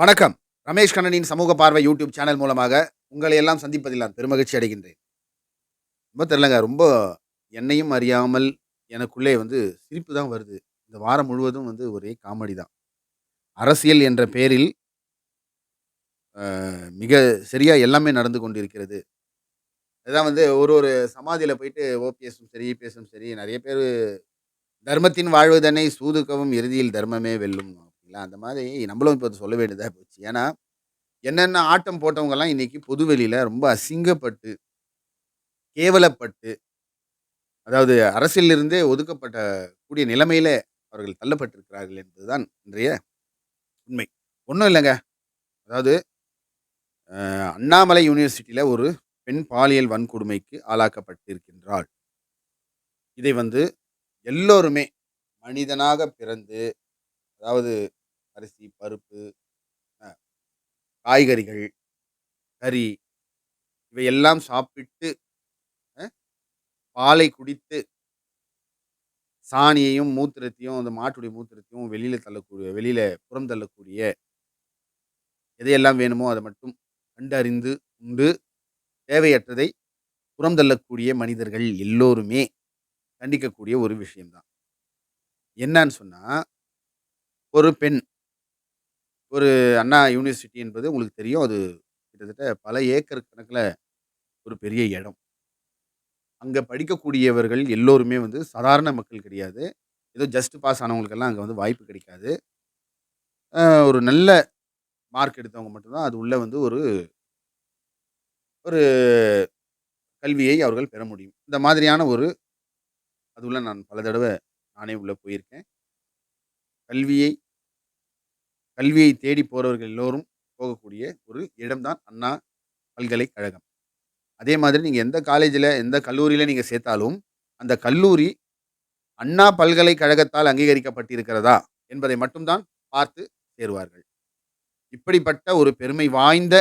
வணக்கம். ரமேஷ் கண்ணனின் சமூக பார்வை யூடியூப் சேனல் மூலமாக உங்களை எல்லாம் சந்திப்பதில் நான் பெருமகிழ்ச்சி அடைகின்றேன். ரொம்ப தெரிலங்க ரொம்ப என்னையும் அறியாமல் எனக்குள்ளே வந்து சிரிப்பு தான் வருது. இந்த வாரம் முழுவதும் வந்து ஒரே காமெடி தான். அரசியல் என்ற பெயரில் மிக சரியாக எல்லாமே நடந்து கொண்டிருக்கிறது. அதான் வந்து ஒரு ஒரு சமாதியில் போயிட்டு ஓபிஎஸும் சரி இபிஎஸும் சரி நிறைய பேர் தர்மத்தின் வாழ்வதனை சூதுக்கவும் இறுதியில் தர்மமே வெல்லும். அப்படிங்களா அந்த மாதிரி நம்மளும் இப்போ சொல்ல வேண்டியதாக போச்சு. ஏன்னா என்னென்ன ஆட்டம் போட்டவங்கெல்லாம் இன்றைக்கி பொதுவெளியில் ரொம்ப அசிங்கப்பட்டு கேவலப்பட்டு அதாவது அரசியலிருந்தே ஒதுக்கப்பட்ட கூடிய நிலைமையில் அவர்கள் தள்ளப்பட்டிருக்கிறார்கள் என்பதுதான் இன்றைய உண்மை. ஒன்றும் இல்லைங்க. அதாவது அண்ணாமலை யூனிவர்சிட்டியில் ஒரு பெண் பாலியல் வன்கொடுமைக்கு ஆளாக்கப்பட்டிருக்கின்றாள். இதை வந்து எல்லோருமே மனிதனாக பிறந்து அதாவது அரிசி பருப்பு காய்கறிகள் கறி இவையெல்லாம் சாப்பிட்டு பாலை குடித்து சாணியையும் மூத்திரத்தையும் அந்த மாட்டுடைய மூத்திரத்தையும் வெளியில் தள்ளக்கூடிய வெளியில் புறம் தள்ளக்கூடிய எதையெல்லாம் வேணுமோ அதை மட்டும் கண்டறிந்து உண்டு. தேவையற்றதை புறம் தள்ளக்கூடிய மனிதர்கள் எல்லோருமே கண்டிக்கக்கூடிய ஒரு விஷயம்தான். என்னன்னு சொன்னால் ஒரு பெண் ஒரு அண்ணா யூனிவர்சிட்டி என்பது உங்களுக்கு தெரியும். அது கிட்டத்தட்ட பல ஏக்கர் கணக்கில் ஒரு பெரிய இடம். அங்கே படிக்கக்கூடியவர்கள் எல்லோருமே வந்து சாதாரண மக்கள் கிடையாது. ஏதோ ஜஸ்ட் பாஸ் ஆனவங்களுக்கெல்லாம் அங்கே வந்து வாய்ப்பு கிடைக்காது. ஒரு நல்ல மார்க் எடுத்தவங்க மட்டும்தான் அது உள்ள வந்து ஒரு ஒரு கல்வியை அவர்கள் பெற முடியும். இந்த மாதிரியான ஒரு அது உள்ள நான் பல தடவை நானே உள்ள போயிருக்கேன். கல்வியை கல்வியை தேடி போகிறவர்கள் எல்லோரும் போகக்கூடிய ஒரு இடம்தான் அண்ணா பல்கலைக்கழகம். அதே மாதிரி நீங்கள் எந்த காலேஜில் எந்த கல்லூரியில் நீங்கள் சேர்த்தாலும் அந்த கல்லூரி அண்ணா பல்கலைக்கழகத்தால் அங்கீகரிக்கப்பட்டிருக்கிறதா என்பதை மட்டும்தான் பார்த்து சேருவார்கள். இப்படிப்பட்ட ஒரு பெருமை வாய்ந்த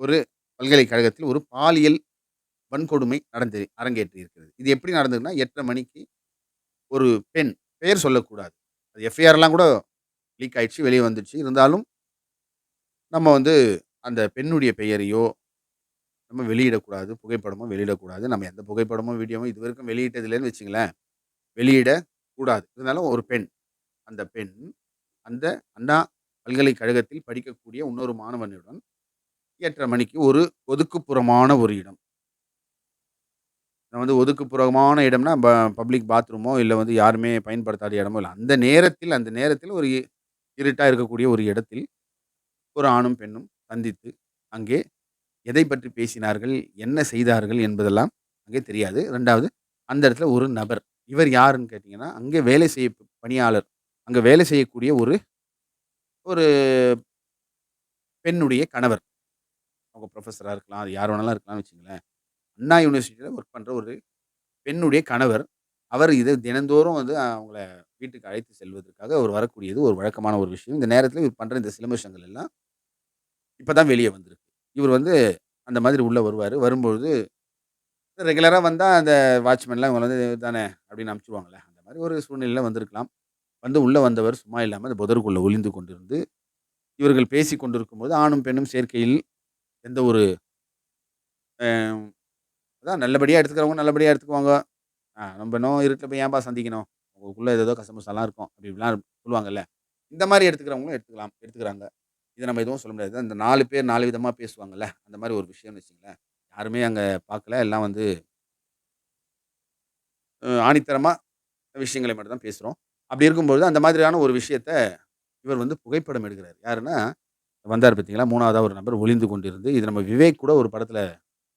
ஒரு பல்கலைக்கழகத்தில் ஒரு பாலியல் வன்கொடுமை நடந்து அரங்கேற்றி இருக்கிறது இது எப்படி நடந்ததுன்னா எட்டரை மணிக்கு ஒரு பெண் பெயர் சொல்லக்கூடாது. அது எஃப்ஐஆர்லாம் கூட லீக் ஆயிடுச்சு வெளியே வந்துடுச்சு இருந்தாலும் நம்ம வந்து அந்த பெண்ணுடைய பெயரையோ நம்ம வெளியிடக்கூடாது புகைப்படமோ வெளியிடக்கூடாது. நம்ம எந்த புகைப்படமோ வீடியோமோ இது வரைக்கும் வெளியிட்டதில்லைன்னு வச்சுங்களேன். வெளியிடக்கூடாது. இருந்தாலும் ஒரு பெண் அந்த பெண் அந்த அண்ணா பல்கலைக்கழகத்தில் படிக்கக்கூடிய இன்னொரு மாணவனுடன் எட்டரை மணிக்கு ஒரு ஒதுக்குப்புறமான ஒரு இடம். நான் வந்து ஒதுக்குப்புறமான இடம்னா பப்ளிக் பாத்ரூமோ இல்லை வந்து யாருமே பயன்படுத்தாத இடமோ இல்லை. அந்த நேரத்தில் அந்த நேரத்தில் ஒரு இருட்டாக இருக்கக்கூடிய ஒரு இடத்தில் ஒரு ஆணும் பெண்ணும் சந்தித்து அங்கே எதை பற்றி பேசினார்கள் என்ன செய்தார்கள் என்பதெல்லாம் அங்கே தெரியாது. ரெண்டாவது அந்த இடத்துல ஒரு நபர் இவர் யாருன்னு கேட்டிங்கன்னா அங்கே வேலை செய்ய பணியாளர் அங்கே வேலை செய்யக்கூடிய ஒரு ஒரு பெண்ணுடைய கணவர். அவங்க ப்ரொஃபஸராக இருக்கலாம் அது யார் வேணாலும் இருக்கலாம்னு வச்சுங்களேன். அண்ணா யூனிவர்சிட்டியில் ஒர்க் பண்ணுற ஒரு பெண்ணுடைய கணவர் அவர் இது தினந்தோறும் வந்து அவங்கள வீட்டுக்கு அழைத்து செல்வதற்காக அவர் வரக்கூடியது ஒரு வழக்கமான ஒரு விஷயம். இந்த நேரத்தில் இவர் பண்ணுற இந்த சிலமிஷங்கள் எல்லாம் இப்போ தான் வெளியே வந்திருக்கு. இவர் வந்து அந்த மாதிரி உள்ளே வருவார். வரும்பொழுது ரெகுலராக வந்தால் அந்த வாட்ச்மேன்லாம் இவங்க வந்து தானே அப்படின்னு அனுப்பிச்சிடுவாங்களே அந்த மாதிரி ஒரு சூழ்நிலையில் வந்திருக்கலாம். வந்து உள்ளே வந்தவர் சும்மா இல்லாமல் அந்த புதருக்குள்ளே ஒளிந்து கொண்டிருந்து இவர்கள் பேசி கொண்டிருக்கும்போது ஆணும் பெண்ணும் சேர்க்கையில் எந்த ஒரு அதான் நல்லபடியாக எடுத்துக்கிறவங்க நல்லபடியாக எடுத்துக்குவாங்க. ஆ நம்ம இன்னும் இருட்டில் போய் ஏன்பா சந்திக்கணும்? உங்களுக்குள்ளே ஏதோ எல்லாம் இருக்கும் அப்படி இப்படிலாம் சொல்லுவாங்கல்ல. இந்த மாதிரி எடுத்துக்கிறவங்களும் எடுத்துக்கலாம் எடுத்துக்கிறாங்க. இதை நம்ம எதுவும் சொல்ல முடியாது. அந்த நாலு பேர் நாலு விதமாக பேசுவாங்கல்ல அந்த மாதிரி ஒரு விஷயம்னு வச்சுங்களேன் யாருமே அங்கே பார்க்கல. எல்லாம் வந்து ஆணித்தரமாக விஷயங்களை மட்டும் தான் பேசுகிறோம் அப்படி இருக்கும்போது அந்த மாதிரியான ஒரு விஷயத்த இவர் வந்து புகைப்படம் எடுக்கிறார். யாருன்னா வந்தார் பார்த்தீங்களா? மூணாவதாக ஒரு நபர் ஒளிந்து கொண்டிருந்து இது நம்ம விவேக் கூட ஒரு படத்தில்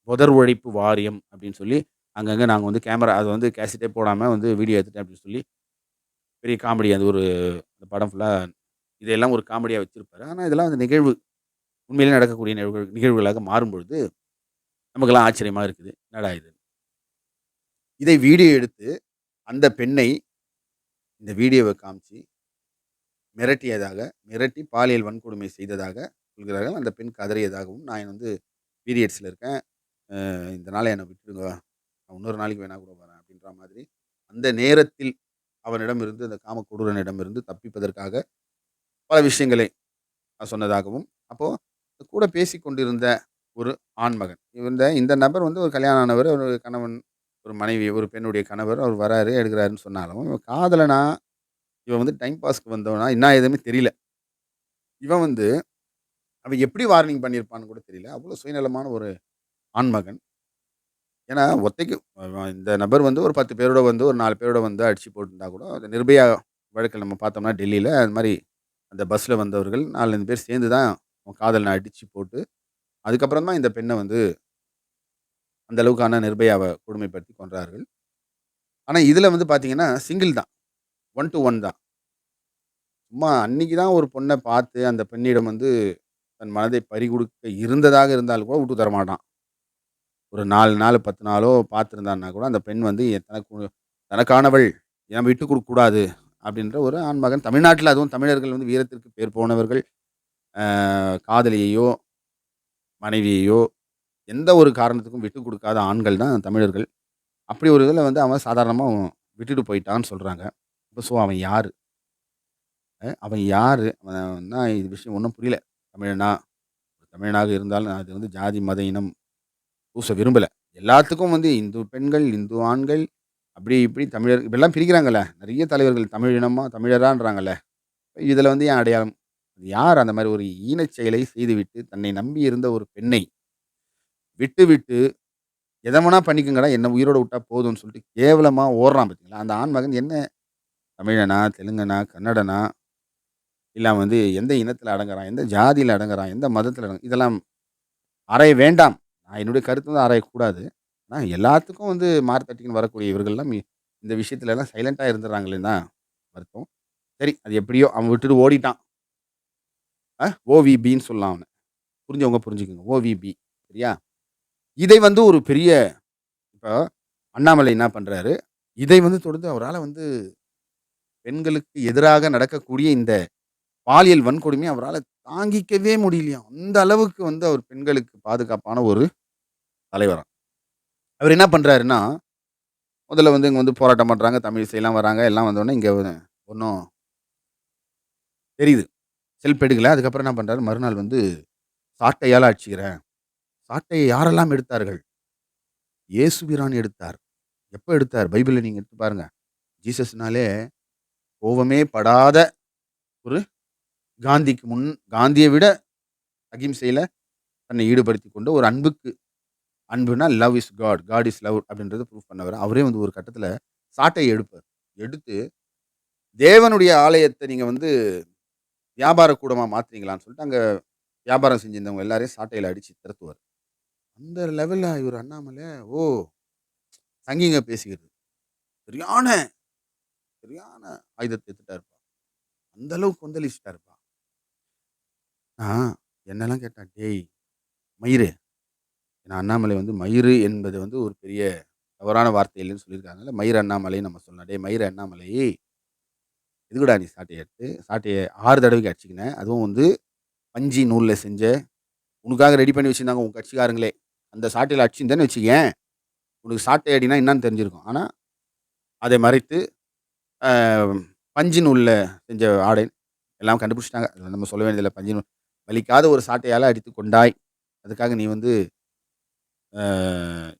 புதர் உழைப்பு வாரியம் அப்படின்னு சொல்லி அங்கங்கே நாங்கள் வந்து கேமரா அது வந்து கேசிட்டே போடாமல் வந்து வீடியோ எடுத்துட்டேன் அப்படின்னு சொல்லி பெரிய காமெடி அது ஒரு அந்த படம் ஃபுல்லாக இதெல்லாம் ஒரு காமெடியாக வச்சுருப்பாரு. ஆனால் இதெல்லாம் அந்த நிகழ்வு உண்மையிலே நடக்கக்கூடிய நிகழ்வு நிகழ்வுகளாக மாறும்பொழுது நமக்கெல்லாம் ஆச்சரியமாக இருக்குது. என்னடா இது? இதை வீடியோ எடுத்து அந்த பெண்ணை இந்த வீடியோவை காமிச்சு மிரட்டியதாக மிரட்டி பாலியல் வன்கொடுமை செய்ததாக சொல்கிறார்கள். அந்த பெண் கதறியதாகவும் நான் வந்து பீரியட்ஸில் இருக்கேன். இந்த நாளை என்னை விட்டுடுங்க. நான் இன்னொரு நாளைக்கு வேணா கூட வரேன் அப்படின்ற மாதிரி அந்த நேரத்தில் அவனிடமிருந்து அந்த காம கொடூரனிடமிருந்து தப்பிப்பதற்காக பல விஷயங்களை சொன்னதாகவும் அப்போது கூட பேசி கொண்டிருந்த ஒரு ஆண்மகன். இந்த இந்த நபர் வந்து ஒரு கல்யாணம் ஆனவர், ஒரு கணவன், ஒரு மனைவி, ஒரு பெண்ணுடைய கணவர். அவர் வராரு, எடுக்கிறாருன்னு சொன்னாலும், இவன் காதலனா, இவன் வந்து டைம் பாஸ்க்கு வந்தவனா, என்ன ஏதுன்னு தெரியல. இவன் வந்து அவன் எப்படி வார்னிங் பண்ணியிருப்பான்னு கூட தெரியல. அவ்வளோ சுயநலமான ஒரு ஆண்மகன். ஏன்னா, ஒத்தைக்கு இந்த நபர் வந்து ஒரு 10 பேரோட வந்து, ஒரு நாலு பேரோட வந்து அடித்து போட்டிருந்தா கூட, அந்த நிர்பயா வழக்கில் நம்ம பார்த்தோம்னா டெல்லியில் அது மாதிரி அந்த பஸ்ஸில் வந்தவர்கள் 4, 5 பேர் சேர்ந்து தான் அவன் அடித்து போட்டு, அதுக்கப்புறம் தான் இந்த பெண்ணை வந்து அந்த அளவுக்கான நிர்பயாவை கொடுமைப்படுத்தி கொன்றார்கள். ஆனால் இதில் வந்து பார்த்தீங்கன்னா, சிங்கிள் தான். ஒன் டு ஒன் தான். சும்மா அன்னைக்கு தான் ஒரு பொண்ணை பார்த்து, அந்த பெண்ணிடம் வந்து தன் மனதை பறிகொடுக்க இருந்ததாக இருந்தாலும் கூட விட்டு தரமாட்டான். ஒரு நாலு நாள், 10 நாளோ பார்த்துருந்தான்னா கூட, அந்த பெண் வந்து தனக்கு தனக்கானவள், ஏன் விட்டு கொடுக்கக்கூடாது அப்படின்ற ஒரு ஆண்மகன். தமிழ்நாட்டில் அதுவும் தமிழர்கள் வந்து வீரத்திற்கு பேர் போனவர்கள். காதலியையோ, மனைவியையோ, எந்த ஒரு காரணத்துக்கும் விட்டு கொடுக்காத ஆண்கள் தான் தமிழர்கள். அப்படி ஒரு இதில் வந்து அவன் சாதாரணமாக விட்டுட்டு போயிட்டான்னு சொல்கிறாங்க ஸோ அவன் யார் அவன் யார் அவன் தான் இது விஷயம் ஒன்றும் புரியல. தமிழனா? தமிழனாக இருந்தாலும் அது வந்து ஜாதி, மத, இனம் பூச விரும்பல. எல்லாத்துக்கும் வந்து இந்து பெண்கள், இந்து ஆண்கள், அப்படி இப்படி தமிழர் இப்படிலாம் பிரிக்கிறாங்கல்ல. நிறைய தலைவர்கள் தமிழ் இனமா, தமிழரான்றாங்கல்ல. இதில் வந்து ஏன் அடையாளம்? யார் அந்த மாதிரி ஒரு ஈனச் செயலை செய்துவிட்டு, தன்னை நம்பி இருந்த ஒரு பெண்ணை விட்டுவிட்டு, எதை வேணா பண்ணிக்கங்கடா, என்ன உயிரோட விட்டா போதும்னு சொல்லிட்டு கேவலமாக ஓடுறான் பார்த்தீங்களா? அந்த ஆண்மகன் என்ன தமிழனா? தெலுங்கனா? கன்னடனா? இல்லை வந்து எந்த இனத்தில் அடங்குறான்? எந்த ஜாதியில் அடங்குறான்? எந்த மதத்தில் அடங்கு இதெல்லாம் அறைய வேண்டாம். நான் என்னுடைய கருத்து வந்து ஆராயக்கூடாது. ஆனால் எல்லாத்துக்கும் வந்து மாறு தட்டின்னு வரக்கூடிய இவர்கள்லாம் இந்த விஷயத்துலலாம் சைலண்ட்டாக இருந்துடுறாங்களே தான் வருத்தம். சரி, அது எப்படியோ அவன் விட்டுட்டு ஓடிட்டான். ஆ ஓவிபின்னு சொல்லலாம் அவனை புரிஞ்சவங்க புரிஞ்சுக்கோங்க ஓவிபி சரியா? இதை வந்து ஒரு பெரிய இப்போ அண்ணாமலை என்ன பண்ணுறாரு இதை வந்து தொடர்ந்து அவரால் வந்து பெண்களுக்கு எதிராக நடக்கக்கூடிய இந்த பாலியல் வன்கொடுமையை அவரால் தாங்கிக்கவே முடியலையாம். அந்த அளவுக்கு வந்து அவர் பெண்களுக்கு பாதுகாப்பான ஒரு தலைவராக அவர் என்ன பண்ணுறாருன்னா முதல்ல வந்து இங்கே வந்து போராட்டம் பண்ணுறாங்க தமிழ் தமிழிசைலாம் வராங்க. எல்லாம் வந்தோடனே இங்கே ஒன்றும் தெரியுது. செல்ஃப் எடுக்கல. அதுக்கப்புறம் என்ன பண்ணுறாரு மறுநாள் வந்து சாட்டையால் அடிச்சுக்கிறேன். சாட்டையை யாரெல்லாம் எடுத்தார்கள்? இயேசுபிரான் எடுத்தார். எப்போ எடுத்தார்? பைபிளை நீங்கள் எடுத்து பாருங்கள் ஜீசஸ்னாலே கோவமே படாத ஒரு காந்திக்கு முன் காந்தியை விட அகிம்சையில் தன்னை ஈடுபடுத்தி கொண்டு ஒரு அன்புக்கு அன்புனா love is God. God is love அப்படின்றத ப்ரூவ் பண்ணவர். அவரே வந்து ஒரு கட்டத்தில் சாட்டை எடுப்பார். எடுத்து தேவனுடைய ஆலயத்தை நீங்கள் வந்து வியாபார கூடமாக மாற்றுறீங்களான்னு சொல்லிட்டு, அங்கே வியாபாரம் செஞ்சிருந்தவங்க எல்லாரையும் சாட்டையில் அடித்து திறத்துவார் அந்த லெவலில் இவர் அண்ணாமலை, ஓ! சங்கிங்க பேசுகிறது. சரியான சரியான ஆயுதத்தை எடுத்துட்டா இருப்பா அந்த அளவுக்கு கொந்தளிச்சுட்டாருப்பா. நான் என்னெல்லாம் கேட்டா, டேய் மயிரு. ஏன்னா அண்ணாமலை வந்து மயிரு என்பது வந்து ஒரு பெரிய தவறான வார்த்தை இல்லன்னு சொல்லியிருக்காங்கல்ல. மயிரு அண்ணாமலைன்னு நம்ம சொல்லலாம். டேய் மயிரு அண்ணாமலை, எதுக்குடா நீ சாட்டைய எடுத்து சாட்டைய 6 தடவைக்கு அடிச்சுக்கின. அதுவும் வந்து பஞ்சு நூல்ல செஞ்ச உனக்காக ரெடி பண்ணி வச்சிருந்தாங்க உன் கட்சிக்காரங்களே. அந்த சாட்டையில அடிச்சிருந்தேன்னு வச்சுக்கயேன், உனக்கு சாட்டை அடின்னா என்னான்னு தெரிஞ்சிருக்கும். ஆனா, அதை மறைத்து அ பஞ்சு நூல்ல செஞ்ச ஆடை எல்லாம் கண்டுபிடிச்சிட்டாங்க நம்ம சொல்ல வேண்டியதில்ல. பஞ்சு நூல் வலிக்காத ஒரு சாட்டையால் அடித்து கொண்டாய். அதுக்காக நீ வந்து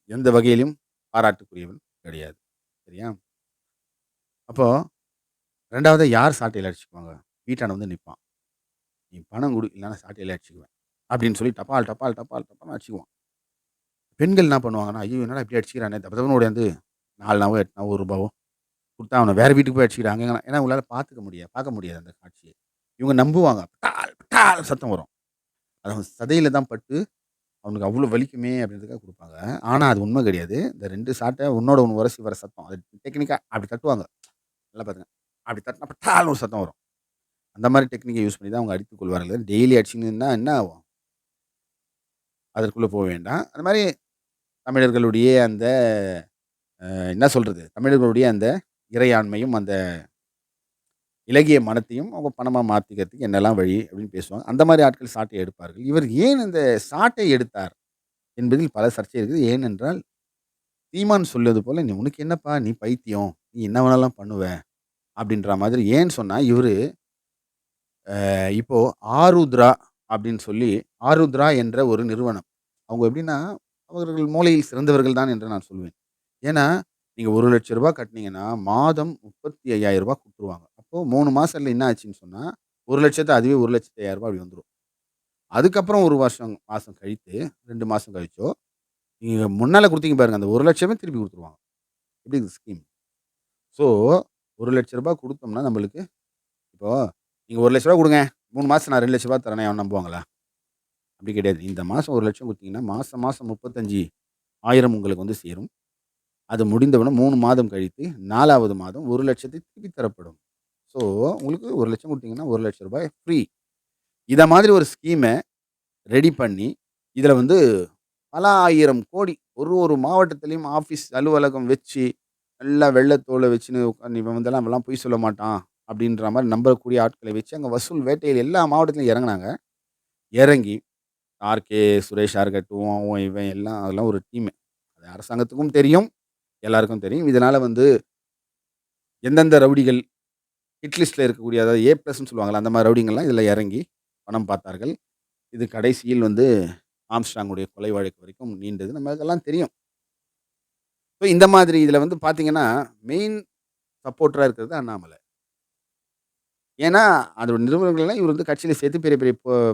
எந்த வகையிலும் பாராட்டுக்குரியவன் கிடையாது. சரியா? அப்போது ரெண்டாவது யார் சாட்டையில் அடிச்சுக்குவாங்க? வீட்டான வந்து நிற்பான் நீ பணம் கொடு இல்லைன்னா சாட்டையில் அடிச்சுக்குவேன். அப்படின்னு சொல்லி டப்பால் டபால், டபால், டப்பால் அடிச்சுக்குவான். பெண்கள் என்ன பண்ணுவாங்கன்னா, ஐயோ! என்னடா இப்படி அடிச்சுக்கிறானே, தப்பதவனோட வந்து நாலு நாவோ எட்டு நாவோ ஒரு ரூபாவோ கொடுத்தா அவனை வேறு வீட்டுக்கு போய் அடிச்சுக்கிறாங்க. ஏன்னா உங்களால் பார்த்துக்க முடியாது பார்க்க முடியாது அந்த காட்சியை இவங்க நம்புவாங்க. பட்டால், சத்தம் வரும். அது அவன் சதையில் தான் பட்டு, அவனுக்கு அவ்வளோ வலிக்குமே அப்படின்றதுக்காக கொடுப்பாங்க ஆனால் அது உண்மை கிடையாது. இந்த ரெண்டு சாட்டை உன்னோட ஒன்று உரசி வர சத்தம். அது டெக்னிக்காக அப்படி தட்டுவாங்க. நல்லா பார்த்துங்க அப்படி தட்டினா பட்டால்னு ஒரு சத்தம் வரும். அந்த மாதிரி டெக்னிக்கை யூஸ் பண்ணி தான் அவங்க அடித்துக் கொள்வார்கள். டெய்லி அடிச்சுக்கின்னு என்ன ஆகும்? அதற்குள்ளே போக வேண்டாம். அந்த மாதிரி தமிழர்களுடைய அந்த என்ன சொல்கிறது தமிழர்களுடைய அந்த இறையாண்மையும், அந்த இலகிய மனத்தையும் அவங்க பணமாக மாற்றிக்கிறதுக்கு என்னெல்லாம் வழி அப்படின்னு பேசுவாங்க. அந்த மாதிரி ஆட்கள் சாட்டை எடுப்பார்கள். இவர் ஏன் இந்த சாட்டை எடுத்தார்? என்பதில் பல சர்ச்சை இருக்குது. ஏனென்றால், தீமான் சொல்வது போல் "நீ உனக்கு என்னப்பா? நீ பைத்தியம். நீ என்ன வேணாலும் பண்ணுவ." அப்படின்ற மாதிரி ஏன்னு சொன்னால் இவர் இப்போது ஆருத்ரா அப்படின்னு சொல்லி ஆருத்ரா என்ற ஒரு நிறுவனம். அவங்க எப்படின்னா, அவர்கள் மூளையில் சிறந்தவர்கள் தான் என்று நான் சொல்வேன். ஏன்னா, நீங்கள் ஒரு லட்ச ரூபா கட்டினீங்கன்னா மாதம் முப்பத்தி ஐயாயிரம் ரூபா கொடுத்துருவாங்க இப்போ மூணு மாதத்தில் என்ன ஆச்சுன்னு சொன்னால் ஒரு லட்சத்தை அதுவே ஒரு லட்சத்து ஐயாயிரரூபா அப்படி வந்துடும் அதுக்கப்புறம் ஒரு வருஷம் மாதம் கழித்து ரெண்டு மாதம் கழிச்சோ, நீங்கள் முன்னால் கொடுத்தீங்க பாருங்க, அந்த ஒரு லட்சமே திருப்பி கொடுத்துருவாங்க எப்படி இந்த ஸ்கீம்? ஸோ, ஒரு லட்ச ரூபா கொடுத்தோம்னா நம்மளுக்கு இப்போ நீங்க ரூ. 1,00,000 குடுங்க. 3 மாசம் நான் ரெண்டு லட்ச ரூபா தரேன் எவன் நம்புவாங்களா? அப்படி கிடையாது. இந்த மாதம் ஒரு லட்சம் கொடுத்தீங்கன்னா மாதம் மாதம் முப்பத்தஞ்சு ஆயிரம் உங்களுக்கு வந்து சேரும். அது முடிந்தவுடன் மூணு மாதம் கழித்து நாலாவது மாதம் ஒரு லட்சத்தை திருப்பி தரப்படும். ஸோ, உங்களுக்கு ஒரு லட்சம் கொடுத்தீங்கன்னா ஒரு லட்சம் ரூபாய் ஃப்ரீ. இதை மாதிரி ஒரு ஸ்கீமை ரெடி பண்ணி, இதில் வந்து பல ஆயிரம் கோடி ஒரு ஒரு மாவட்டத்துலேயும் ஆஃபீஸ் அலுவலகம் வச்சு, நல்லா வெள்ளத்தோலை வச்சுன்னு உட்காந்து இவன் வந்தெல்லாம் இவன்லாம் பொய் சொல்ல மாட்டான். அப்படின்ற மாதிரி நம்பக்கூடிய ஆட்களை வச்சு அங்கே வசூல் வேட்டையில் எல்லா மாவட்டத்திலையும் இறங்குனாங்க. இறங்கி ஆர்.கே. சுரேஷா இருக்கட்டும், அவன் இவன் எல்லாம் அதெல்லாம் ஒரு டீமு. அது அரசாங்கத்துக்கும் தெரியும். எல்லாருக்கும் தெரியும். இதனால் வந்து எந்தெந்த ரவுடிகள் ஹிட் இருக்கக்கூடிய அதாவது ஏ ப்ளஸ்ன்னு சொல்லுவாங்கல்ல, அந்த மாதிரி ரவுடிங்கெல்லாம் இதில் இறங்கி பணம் பார்த்தார்கள். இது கடைசியில் வந்து ஆம்ஸ்டாங்குடைய கொலை வழக்கு வரைக்கும் நீண்டது. நமக்கெல்லாம் தெரியும். ஸோ இந்த மாதிரி இதில் வந்து பார்த்தீங்கன்னா, மெயின் சப்போர்ட்டராக இருக்கிறது அண்ணாமலை. ஏன்னா, அதோட நிறுவனங்கள்லாம் இவர் வந்து கட்சியில் சேர்த்து பெரிய பெரிய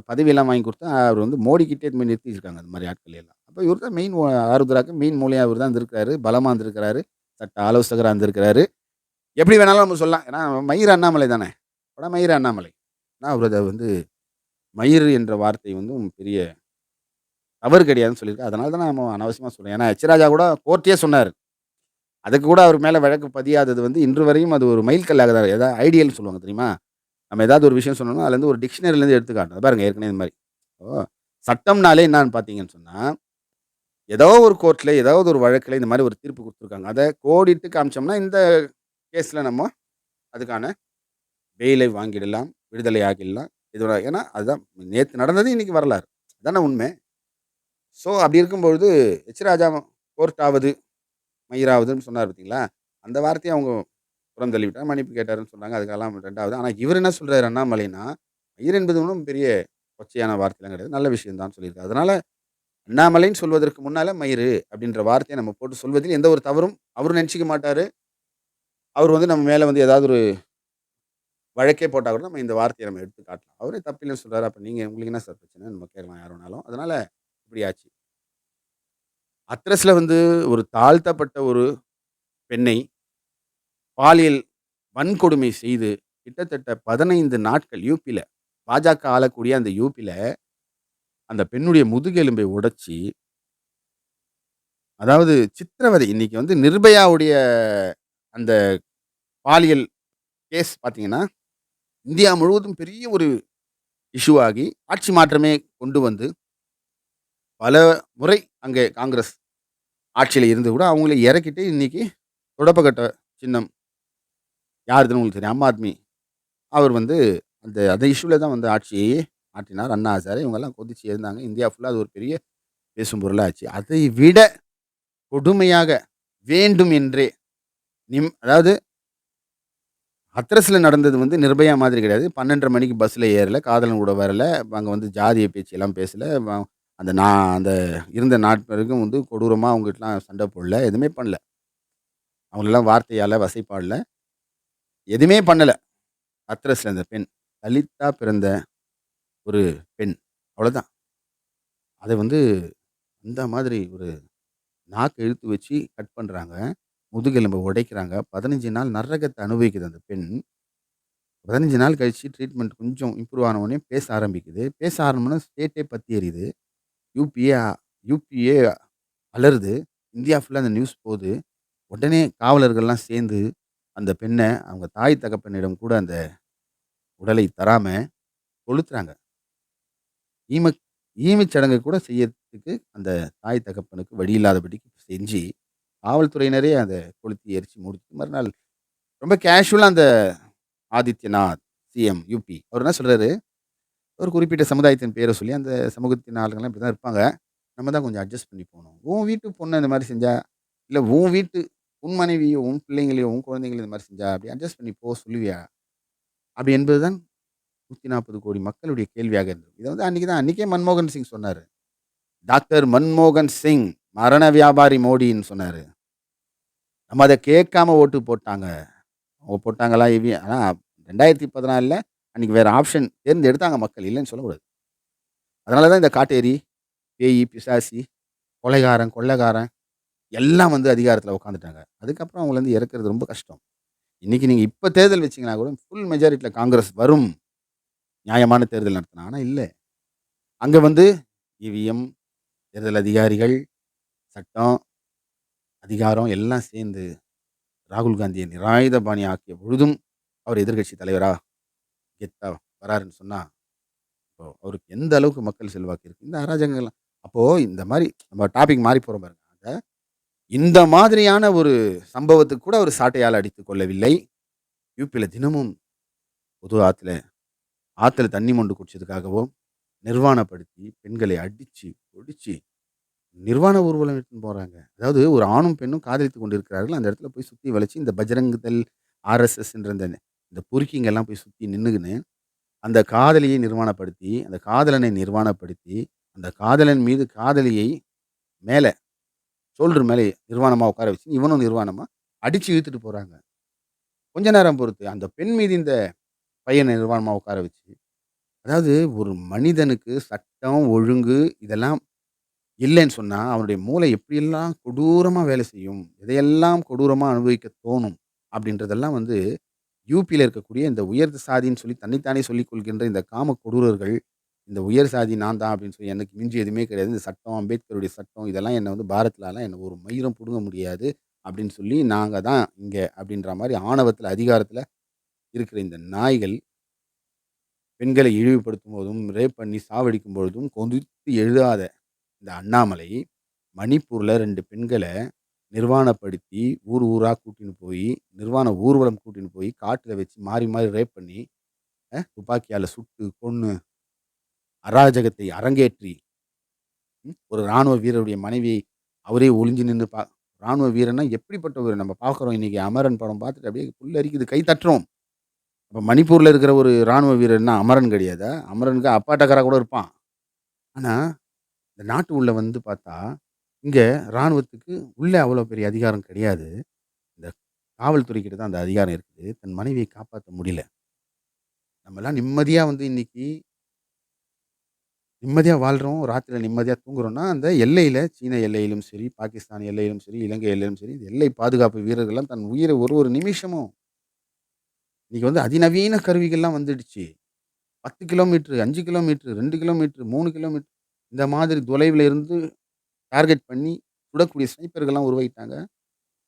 பதவியெல்லாம் வாங்கி கொடுத்து அவர் வந்து மோடி கிட்டே இது மாரி நிறுத்தி அந்த மாதிரி ஆட்கள் எல்லாம். அப்போ இவர் தான் மெயின் ஆருத்ராக்கு மெயின் மூலையாக இவர் தான் இருந்திருக்காரு. பலமாக இருந்திருக்கிறாரு. சட்ட ஆலோசகராக இருந்திருக்கிறாரு. எப்படி வேணாலும் நம்ம சொல்லலாம். ஏன்னா, மயிர் அண்ணாமலை தானே. வட மயிர் அண்ணாமலை. ஆனால் அவர் அதை வந்து மயிர் என்ற வார்த்தை வந்து பெரிய தவறு கிடையாதுன்னு சொல்லியிருக்காரு. அதனால தான் நம்ம அனாவசியமாக சொல்கிறேன் ஏன்னா, எச்ராஜா கூட கோர்ட்டே சொன்னார் அதுக்கு கூட அவர் மேலே வழக்கு பதியாதது வந்து இன்று வரையும் அது ஒரு மைல்கல்லாக தான் ஏதாவது ஐடியல்னு சொல்லுவாங்க தெரியுமா? நம்ம ஏதாவது ஒரு விஷயம் சொன்னோம்னா, அதுலேருந்து ஒரு டிக்ஷனரிலேருந்து எடுத்து பாருங்க ஏற்கனவே இந்த மாதிரி ஓ சட்டம்னாலே என்னான்னு பார்த்தீங்கன்னு சொன்னால் ஏதோ ஒரு கோர்ட்டில் ஏதாவது ஒரு வழக்கில் இந்த மாதிரி ஒரு தீர்ப்பு கொடுத்துருக்காங்க அதை கோடிட்டு காமிச்சோம்னா, இந்த கேஸில் நம்ம அதுக்கான வெயிலை வாங்கிடலாம், விடுதலை ஆகிடலாம். இதோட ஏன்னா, அதுதான் நேற்று நடந்தது இன்றைக்கி வரலாறு. அதான உண்மை. ஸோ, அப்படி இருக்கும்பொழுது எச். ராஜா கோர்ட் ஆவது, மயிராவதுன்னு சொன்னார் பார்த்தீங்களா? அந்த வார்த்தையை அவங்க புறம் மன்னிப்பு கேட்டாருன்னு சொன்னாங்க. அதுக்கெல்லாம் ரெண்டாவது ஆனால் இவர் என்ன சொல்கிறார் அண்ணாமலைன்னா, மயிர் என்பது ஒன்றும் பெரிய கொச்சையான வார்த்தையெல்லாம் கிடையாது. நல்ல விஷயம் சொல்லியிருக்கு சொல்லியிருக்காரு. அண்ணாமலைன்னு சொல்வதற்கு முன்னால மயிறு அப்படின்ற வார்த்தையை நம்ம போட்டு சொல்வதில் எந்த ஒரு தவறும் அவரும் நினச்சிக்க மாட்டார் அவர் வந்து நம்ம மேலே வந்து ஏதாவது ஒரு வழக்கே போட்டால் கூட நம்ம இந்த வார்த்தையை நம்ம எடுத்து காட்டலாம். அவரே தப்பில்லைன்னு சொல்கிறாரு அப்போ நீங்கள் உங்களுக்கு என்ன சார் பிரச்சனை? நம்ம கேட்கலாம் யார் வேணாலும். இப்படி ஆச்சு. அத்ரஸில் வந்து ஒரு தாழ்த்தப்பட்ட ஒரு பெண்ணை பாலியல் வன்கொடுமை செய்து கிட்டத்தட்ட 15 நாட்கள் யூபியில் பாஜக ஆளக்கூடிய அந்த யூபியில் அந்த பெண்ணுடைய முதுகெலும்பை உடைச்சி அதாவது சித்திரவதை. இன்னைக்கு வந்து நிர்பயாவுடைய அந்த பாலியல் கேஸ் பார்த்தீங்கன்னா, இந்தியா முழுவதும் பெரிய ஒரு இஷ்யூவாகி ஆட்சி மாற்றமே கொண்டு வந்து பல முறை அங்கே காங்கிரஸ் ஆட்சியில் இருந்து கூட அவங்கள இறக்கிட்டு இன்றைக்கி தொடப்பக்கட்ட சின்னம் யாருதுன்னு உங்களுக்கு தெரியும். ஆம் ஆத்மி. அவர் வந்து அந்த அந்த இஷ்யூவில் தான் வந்து ஆட்சியையே மாற்றினார். அண்ணா சார் இவங்கெல்லாம் கொதிச்சு இருந்தாங்க இந்தியா ஃபுல்லாக அது ஒரு பெரிய பேசும் பொருளாக ஆச்சு. அதை விட கொடுமையாக வேண்டும் என்றே நிம் அதாவது ஹத்ரஸில் நடந்தது வந்து நிர்பயா மாதிரி கிடையாது. 12:30 மணிக்கு பஸ்ஸில் ஏறல. காதலன் கூட வரல. அங்கே வந்து ஜாதிய பேச்செல்லாம் பேசலை அந்த நான் அந்த இருந்த நாட்பருக்கும் வந்து கொடூரமாக அவங்ககிட்டலாம் சண்டை போடல. எதுவுமே பண்ணல. அவங்களெல்லாம் வார்த்தையால் வசைபாடல. எதுவுமே பண்ணலை ஹத்ரஸில் அந்த பெண். தலித்தா பிறந்த ஒரு பெண். அவ்வளோதான். அதை வந்து அந்த மாதிரி ஒரு நாக்கு இழுத்து வச்சு கட் பண்ணுறாங்க முதுகெலும்பை உடைக்கிறாங்க. 15 நாள் நரகத்தை அனுபவிக்குது அந்த பெண். 15 நாள் கழிச்சு ட்ரீட்மெண்ட் கொஞ்சம் இம்ப்ரூவ் ஆனவுடனே பேச ஆரம்பிக்குது. பேச ஆரம்பிச்சோனே ஸ்டேட்டே பற்றி எரியுது. UPA UPA அலறுது. இந்தியா ஃபுல்லாக அந்த நியூஸ் போகுது உடனே காவலர்கள்லாம் சேர்ந்து அந்த பெண்ணை அவங்க தாய் தகப்பனிடம் கூட அந்த உடலை தராமல் கொளுத்துறாங்க. ஈம ஈமச்சடங்கு கூட செய்யறதுக்கு அந்த தாய் தகப்பனுக்கு வழி இல்லாதபடிக்கு செஞ்சு, காவல்துறையினரே அதை கொளுத்தி எரிச்சு முடிச்சு மறுநாள் ரொம்ப கேஷுவலாக அந்த ஆதித்யநாத் சிஎம் யூபி. அவர் என்ன சொல்கிறாரு ஒரு குறிப்பிட்ட சமுதாயத்தின் பேரை சொல்லி, அந்த சமூகத்தின் ஆளுங்கள்லாம் இப்படி தான் இருப்பாங்க. நம்ம தான் கொஞ்சம் அட்ஜஸ்ட் பண்ணி போகணும் உன் வீட்டு பொண்ணு இந்த மாதிரி செஞ்சா, இல்லை உன் வீட்டு உன் மனைவியோ, உன் பிள்ளைங்களையோ, உன் குழந்தைங்களையும் இந்த மாதிரி செஞ்சா, அப்படி அட்ஜஸ்ட் பண்ணி போ சொல்லுவியா? அப்படி என்பது தான் 140 மக்களுடைய கேள்வியாக இருந்தது. இதை வந்து அன்றைக்கி தான் அன்றைக்கே மன்மோகன் சிங் சொன்னார் டாக்டர் மன்மோகன் சிங் மரண வியாபாரி மோடின்னு சொன்னார் நம்ம அதை கேட்காம ஓட்டு போட்டாங்க. அவங்க போட்டாங்களா இவி ஆனா 2014ல அன்னைக்கு வேற ஆப்ஷன் தேர்ந்தெடுத்தாங்க மக்கள். இல்லைன்னு சொல்லக்கூடாது. அதனால தான் இந்த காட்டேரி, பேயி, பிசாசி, கொலைகாரன், கொள்ளைகாரன் எல்லாம் வந்து அதிகாரத்தில் உட்காந்துட்டாங்க. அதுக்கப்புறம் அவங்கள வந்து இறக்குறது ரொம்ப கஷ்டம். இன்னைக்கு நீங்கள் இப்போ தேர்தல் வச்சீங்கன்னா கூட ஃபுல் மெஜாரிட்டியில் காங்கிரஸ் வரும். நியாயமான தேர்தல் நடத்தினா. ஆனால் இல்லை அங்கே வந்து இவிஎம், தேர்தல் அதிகாரிகள், சட்டம், அதிகாரம் எல்லாம் சேர்ந்து ராகுல் காந்தியை நிராயுதபாணி ஆக்கிய பொழுதும், அவர் எதிர்கட்சி தலைவராக கெத்தா வராருன்னு சொன்னால் இப்போ அவருக்கு எந்த அளவுக்கு மக்கள் செல்வாக்கு இருக்குது இந்த அராஜகங்கள்லாம் அப்போது இந்த மாதிரி நம்ம டாபிக் மாறி போகிற பாருங்க. அத இந்த மாதிரியான ஒரு சம்பவத்துக்கு கூட அவர் சாட்டையால் அடித்து கொள்ளவில்லை. யூபியில் தினமும் பொது ஆற்றுல ஆற்றுல தண்ணி மொண்டு குடிச்சதுக்காகவும் நிர்வாணப்படுத்தி, பெண்களை அடித்து ஒடிச்சு, நிர்வாண ஊர்வலம் எடுத்துன்னு போகிறாங்க அதாவது ஒரு ஆணும், பெண்ணும் காதலித்துக் கொண்டிருக்கிறார்கள். அந்த இடத்துல போய் சுற்றி வளைச்சி இந்த பஜ்ரங் ஆர்எஸ்எஸ்ன்ற இந்த இந்த பொறுக்கிங்கெல்லாம் போய் சுற்றி நின்றுக்குன்னு அந்த காதலியை நிர்வாணப்படுத்தி, அந்த காதலனை நிர்வாணப்படுத்தி, அந்த காதலன் மீது காதலியை மேலே ஷோல்டர் மேலே நிர்வாணமாக உட்கார வச்சு, இவனும் நிர்வாணமாக அடித்து இழுத்துட்டு போகிறாங்க கொஞ்ச நேரம் பொறுத்து, அந்த பெண் மீது இந்த பையனை நிர்வாணமாக உட்கார வச்சு, அதாவது ஒரு மனிதனுக்கு சட்டம், ஒழுங்கு இதெல்லாம் இல்லைன்னு சொன்னால் அவனுடைய மூளை எப்படியெல்லாம் கொடூரமாக வேலை செய்யும். எதையெல்லாம் கொடூரமாக அனுபவிக்க தோணும். அப்படின்றதெல்லாம் வந்து யூபியில் இருக்கக்கூடிய இந்த உயர் சாதின்னு சொல்லி தன்னைத்தானே சொல்லிக் கொள்கின்ற இந்த காம கொடூரர்கள், இந்த உயர் சாதி நான் தான் அப்படின்னு சொல்லி எனக்கு மிஞ்சி எதுவுமே கிடையாது. இந்த சட்டம், அம்பேத்கருடைய சட்டம் இதெல்லாம் என்னை வந்து பாரத்திலலாம் என்னை ஒரு மயிரம் புடுங்க முடியாது. அப்படின்னு சொல்லி நாங்கள் தான் இங்கே அப்படின்ற மாதிரி ஆணவத்தில் அதிகாரத்தில் இருக்கிற இந்த நாய்கள் பெண்களை இழிவுபடுத்தும் போதும், ரேப் பண்ணி சாவடிக்கும் பொழுதும் கொதித்து எழுதாத இந்த அண்ணாமலை, மணிப்பூரில் ரெண்டு பெண்களை நிர்வாணப்படுத்தி, ஊர் ஊராக கூட்டின்னு போய் நிர்வாண ஊர்வலம் கூட்டின்னு போய், காட்டில் வச்சு மாறி மாறி ரேப் பண்ணி, துப்பாக்கியால் சுட்டு, கொன்று அராஜகத்தை அரங்கேற்றி, ஒரு ராணுவ வீரருடைய மனைவியை அவரே ஒளிஞ்சு நின்று பா ராணுவ வீரன்னா எப்படிப்பட்டவர் நம்ம பார்க்குறோம் இன்னைக்கு அமரன் படம் பார்த்துட்டு அப்படியே புல்லரிக்குது, கை தட்டுறோம். அப்போ மணிப்பூரில் இருக்கிற ஒரு ராணுவ வீரர்னா அமரன் கிடையாதா? அமரனுக்கு அப்பாட்டக்காரா கூட இருப்பான். ஆனால் இந்த நாட்டு உள்ள வந்து பார்த்தா, இங்கே ராணுவத்துக்கு உள்ளே அவ்வளோ பெரிய அதிகாரம் கிடையாது. இந்த காவல்துறைக்கிட்ட தான் அந்த அதிகாரம் இருக்குது. தன் மனைவியை காப்பாற்ற முடியல. நம்மலாம் நிம்மதியாக வந்து இன்னைக்கு நிம்மதியாக வாழ்கிறோம் ராத்திரியில் நிம்மதியாக தூங்குறோம்னா, அந்த எல்லையில் சீன எல்லையிலும் சரி, பாகிஸ்தான் எல்லையிலும் சரி, இலங்கை எல்லையிலும் சரி, இந்த எல்லை பாதுகாப்பு வீரர்கள்லாம் தன் உயிரை ஒரு ஒரு நிமிஷமும் இன்னைக்கு வந்து அதிநவீன கருவிகள்லாம் வந்துடுச்சு. பத்து கிலோமீட்ரு அஞ்சு கிலோமீட்ரு ரெண்டு கிலோமீட்ரு மூணு கிலோமீட்ரு இந்த மாதிரி தொலைவில் இருந்து டார்கெட் பண்ணி சுடக்கூடிய ஸ்னைப்பர்கள்லாம் உருவாகிட்டாங்க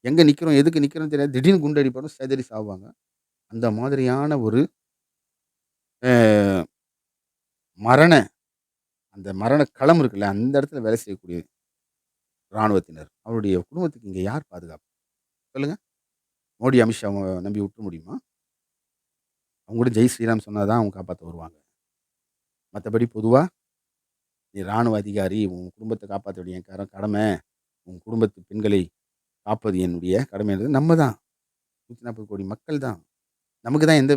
எங்கே நிற்கிறோம் எதுக்கு நிற்கிறோம்னு தெரியாது. திடீர்னு குண்டு அடிபடும், சாவாங்க. அந்த மாதிரியான ஒரு மரண அந்த மரண களம் இருக்குல்ல, அந்த இடத்துல வேலை செய்யக்கூடிய ராணுவத்தினர். அவருடைய குடும்பத்துக்கு இங்கே யார் பாதுகாப்பு? சொல்லுங்கள் மோடி, அமித்ஷா நம்பி விட்டுற முடியுமா? அவங்க கூட ஜெய் ஸ்ரீராம் சொன்னால் தான் அவங்க காப்பாற்ற வருவாங்க. மற்றபடி பொதுவாக நீ ராணுவ அதிகாரி, உன் குடும்பத்தை காப்பாத்த வேண்டிய என் கர கடமை. உன் குடும்பத்து பெண்களை காப்பது என்னுடைய கடமைன்றது நம்ம தான். 140 மக்கள் தான். நமக்கு தான் எந்த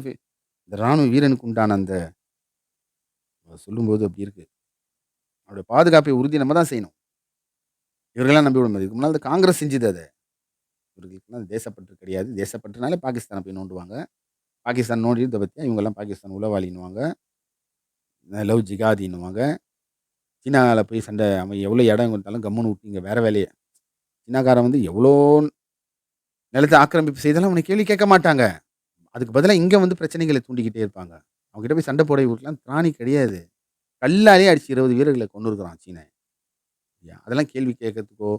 இந்த ராணுவ வீரனுக்கு உண்டான அந்த சொல்லும்போது அப்படி இருக்குது அவருடைய பாதுகாப்பை உறுதி நம்ம தான் செய்யணும். இவர்களெல்லாம் நம்பி விட முடியாது. இதுக்கு முன்னால காங்கிரஸ் செஞ்சது அதை இவர்களுக்குலாம் தேசப்பற்று கிடையாது. தேசப்பற்றுனாலே பாகிஸ்தானை போய் நோண்டுவாங்க. பாகிஸ்தான் நோண்டிட்டு பற்றியா இவங்கெல்லாம் இவங்கலாம் பாகிஸ்தான் உளவாளின்னுவாங்க. லவ் ஜிகாதின்னுவாங்க. சீனாவில் போய் சண்டை அவன் எவ்வளோ இடம் கொடுத்தாலும் கம்முன்னு விட்டு இங்க வேலையை வேலைய சீனாக்காரன் வந்து எவ்வளோ நிலத்த ஆக்கிரமிப்பு செய்தாலும் அவனை கேள்வி கேட்க மாட்டாங்க. அதுக்கு பதிலாக இங்கே வந்து பிரச்சனைகளை தூண்டிக்கிட்டே இருப்பாங்க. அவங்ககிட்ட போய் சண்டை போட விட்டுலாம் திராணி கிடையாது. கல்லாலேயே அடிச்சு இருபது வீரர்களை கொண்டு இருக்கிறான் சீனை அதெல்லாம் கேள்வி கேட்கறதுக்கோ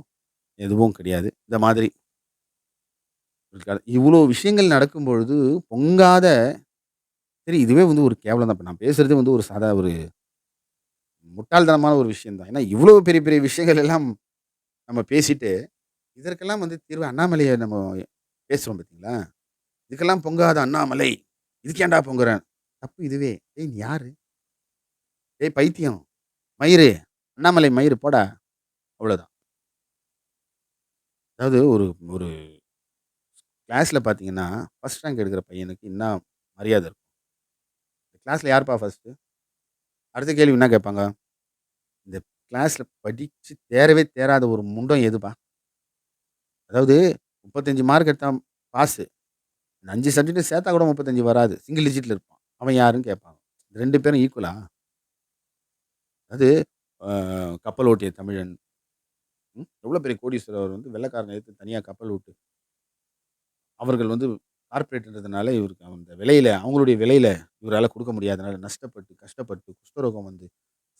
எதுவும் கிடையாது. இந்த மாதிரி இவ்வளோ விஷயங்கள் நடக்கும் பொழுது பொங்காத சரி இதுவே வந்து ஒரு கேவலம் தான். இப்போ நான் பேசுகிறது வந்து ஒரு சாதா ஒரு முட்டாள்தனமான ஒரு விஷயம் தான். ஏன்னா இவ்வளோ பெரிய பெரிய விஷயங்கள் எல்லாம் நம்ம பேசிட்டு, இதற்கெல்லாம் வந்து தீர்வு அண்ணாமலையை நம்ம பேசுகிறோம் பார்த்தீங்களா? இதுக்கெல்லாம் பொங்காத அண்ணாமலை, இதுக்கு ஏன்டா பொங்குற? தப்பு இதுவே. ஏய் நீ யாரு? ஏய் பைத்தியம், மயிரு, அண்ணாமலை மயிறு போடா. அவ்வளோதான். அதாவது ஒரு ஒரு கிளாஸில் பார்த்தீங்கன்னா, ஃபர்ஸ்ட் ரேங்க் எடுக்கிற பையனுக்கு என்ன மரியாதை இருக்கும்? கிளாஸில் யாருப்பா ஃபர்ஸ்ட்டு? அடுத்த கேள்வி என்ன கேட்பாங்க? இந்த கிளாஸில் படித்து தேறவே தேராத ஒரு முண்டம் எதுப்பா? அதாவது 35 மார்க் எடுத்தான் பாஸு. இந்த 5 சேர்த்தா கூட 35 வராது. சிங்கிள் டிஜிட்டில் இருப்பான். அவன் யாருன்னு கேட்பாங்க. ரெண்டு பேரும் ஈக்குவலா? அதாவது கப்பல் ஓட்டிய தமிழன். ம். எவ்வளோ பெரிய கோடீஸ்வரர் வந்து வெள்ளக்காரனை எடுத்து தனியாக கப்பல் ஓட்டு அவர்கள் வந்து கார்ப்பரேட்ன்றதுனால இவருக்கு அந்த விலையில அவங்களுடைய விலையில இவரால் கொடுக்க முடியாதனால நஷ்டப்பட்டு, கஷ்டப்பட்டு, குஷ்டரோகம் வந்து